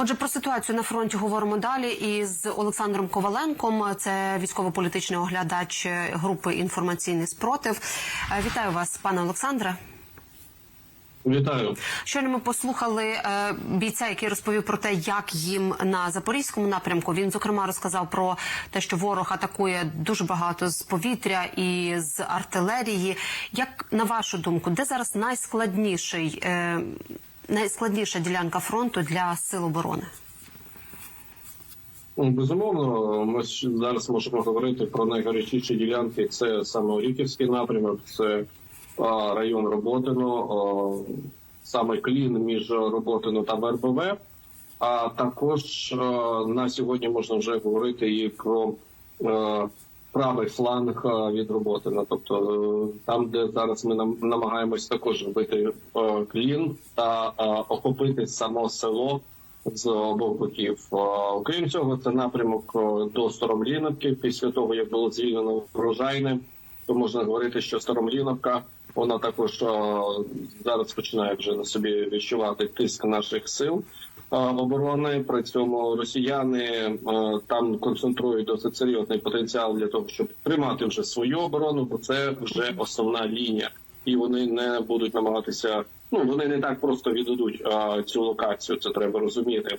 Отже, про ситуацію на фронті говоримо далі із Олександром Коваленком. Це військово-політичний оглядач групи інформаційний спротив. Е, Вітаю вас, пане Олександре. Вітаю. Щойно ми послухали е, бійця, який розповів про те, як їм на запорізькому напрямку. Він зокрема розказав про те, що ворог атакує дуже багато з повітря і з артилерії. Як на вашу думку, де зараз найскладніший, е, найскладніша ділянка фронту для сил оборони? Ну, Безумовно, ми зараз можемо говорити про найгарячіші ділянки. Це саме Оріківський напрямок, це район Роботино, саме клін між Роботино та ВРБВ. А також на сьогодні можна вже говорити і про правий фланг а, від Роботина. Тобто е, там, де зараз ми нам намагаємось також робити клін та охопити само село з обох боків. Окрім цього, це напрямок до Старомліновки. Після того як було звільнено врожайне, то можна говорити, що Старомліновка вона також зараз починає вже на собі відчувати тиск наших сил оборони. При цьому росіяни там концентрують досить серйозний потенціал для того, щоб тримати вже свою оборону, бо це вже основна лінія, і вони не будуть намагатися. Ну вони не так просто віддадуть цю локацію. Це треба розуміти.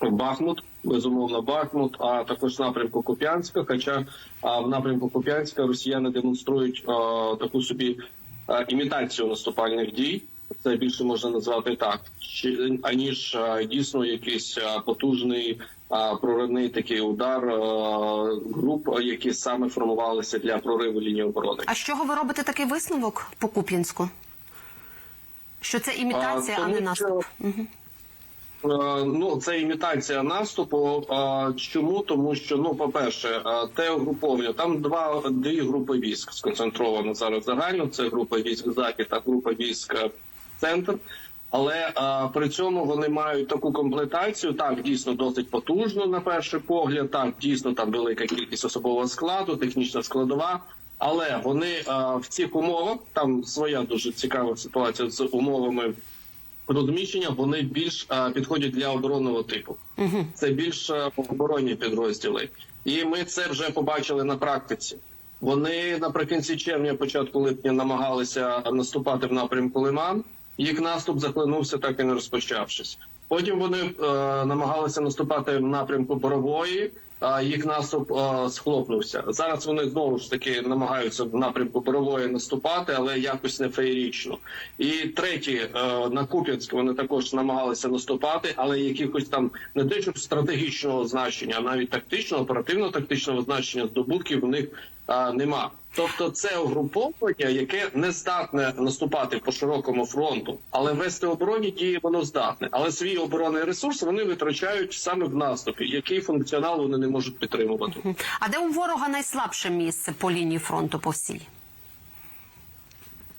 Бахмут, безумовно, Бахмут, а також напрямку Куп'янська. Хоча а, в напрямку Куп'янська росіяни демонструють а, таку собі а, імітацію наступальних дій. Це більше можна назвати так, чи- аніж дійсно якийсь потужний проривний такий удар груп, які саме формувалися для прориву лінії оборони. А з чого ви робите такий висновок по Куп'янську? Що це імітація, а, тому не що- наступ? Угу. Е, Ну, це імітація наступу. Чому? Тому що, ну, по-перше, е, те угруповання, там два дві групи військ сконцентровано зараз загально. Це група військ захід та група військ е, центр. Але а, при цьому вони мають таку комплектацію. Так, дійсно досить потужно на перший погляд. Так, дійсно там велика кількість особового складу, технічна складова. Але вони а, в цих умовах там своя дуже цікава ситуація з умовами розміщення вони більш е, підходять для оборонного типу. Це більш оборонні підрозділи, і ми це вже побачили на практиці. Вони наприкінці червня, початку липня, намагалися наступати в напрямку Лиман. Їх наступ захлинувся, так і не розпочавшись. Потім вони е, намагалися наступати в напрямку Борової. А їх наступ е, схлопнувся. Зараз вони знову ж таки намагаються в напрямку Борової наступати, але якось не феєрічно. І третє, е, на Куп'янськ вони також намагалися наступати, але якихось там не те, щоб стратегічного значення, а навіть тактичного, оперативно-тактичного значення здобутків у них е, нема. Тобто це угруповання, яке не здатне наступати по широкому фронту, але вести оборонні дії воно здатне. Але свій оборонний ресурс вони витрачають саме в наступі, який функціонал вони не можуть підтримувати. А де у ворога найслабше місце по лінії фронту по всій?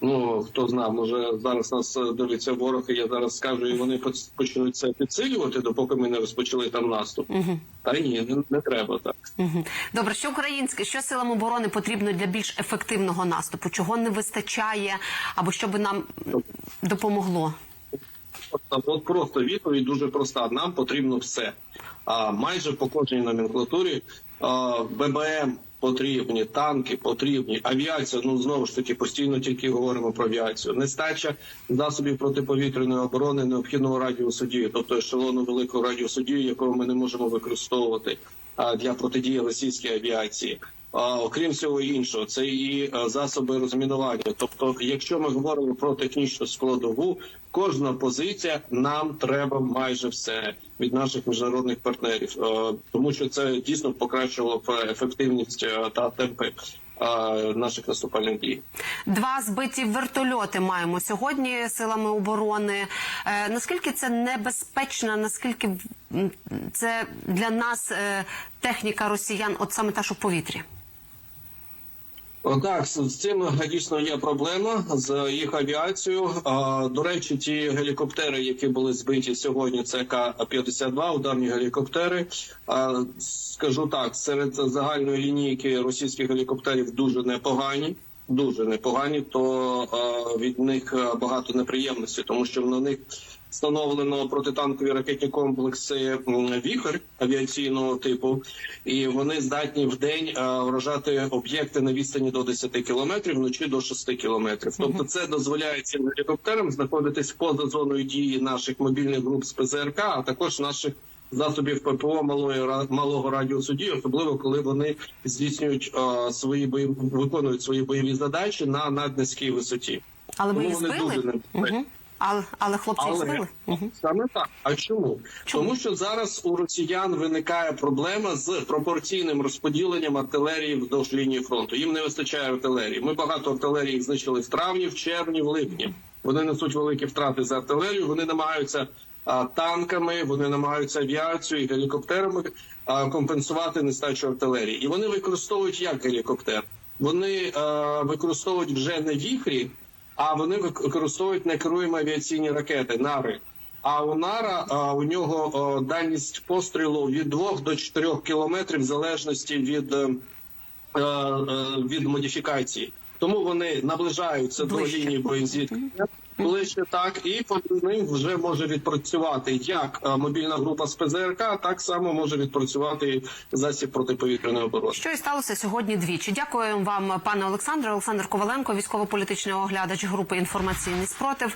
Ну хто знає, може зараз нас е, дивиться ворог, і я зараз скажу, і вони почнуть це підсилювати, допоки ми не розпочали там наступ. Та ні, не, не треба так. Мгм. Добре, що українське, що силам оборони потрібно для більш ефективного наступу? Чого не вистачає, або що би нам допомогло? От, от просто відповідь дуже проста. Нам потрібно все. А майже по кожній номенклатурі а, ББМ потрібні, танки потрібні, авіація. Ну знову ж таки постійно тільки говоримо про авіацію. Нестача засобів протиповітряної оборони необхідного радіусу дії, тобто ешелону великого радіусу дії, якого ми не можемо використовувати для протидії російській авіації. Окрім всього іншого, це і е, засоби розмінування. Тобто, якщо ми говоримо про технічну складову, кожна позиція нам треба майже все від наших міжнародних партнерів, Е, тому що це дійсно покращило ефективність е, та темпи наших наступальних дій. Два збиті вертольоти маємо сьогодні силами оборони. Наскільки це небезпечно? Наскільки це для нас техніка росіян, от саме та, що в повітрі? Так, з цим дійсно є проблема з їх авіацією. До речі, ті гелікоптери, які були збиті сьогодні, це К-52, ударні гелікоптери. Скажу так, серед загальної лінійки російських гелікоптерів дуже непогані. Дуже непогані, то від них багато неприємностей, тому що на них встановлено протитанкові ракетні комплекси м, «Віхор» авіаційного типу, і вони здатні в день е, вражати об'єкти на відстані до 10 кілометрів, вночі до 6 кілометрів. Тобто, це дозволяє цим гелікоптерам знаходитись поза зоною дії наших мобільних груп з ПЗРК, а також наших засобів ППО малої малого радіусу дії, особливо коли вони здійснюють е, свої бої, виконують свої бойові задачі на наднизькій висоті. Але ми Тому їх вони збили. Угу. Але, але хлопці Але збили. Саме так. А чому? Чому? Тому що зараз у росіян виникає проблема з пропорційним розподіленням артилерії вздовж лінії фронту. Їм не вистачає артилерії. Ми багато артилерії знищили в травні, в червні, в липні. Вони несуть великі втрати за артилерію. Вони намагаються а, танками, вони намагаються авіацією і гелікоптерами а, компенсувати нестачу артилерії. І вони використовують як гелікоптер. Вони а, використовують вже не віхрі, а вони використовують некеруємо авіаційні ракети нари. А у нара а, у нього дальність пострілу від 2 до 4 кілометрів в залежності від, е, е, е, від модифікації. Тому вони наближаються Ближче. до лінії боєзіткнення. Ближче так, і по ним вже може відпрацювати як е, мобільна група з ПЗРК, так само може відпрацювати засіб протиповітряної оборони. Що і сталося сьогодні двічі. Дякую вам, пане Олександре. Олександр Коваленко, військово-політичний оглядач групи інформаційний спротив.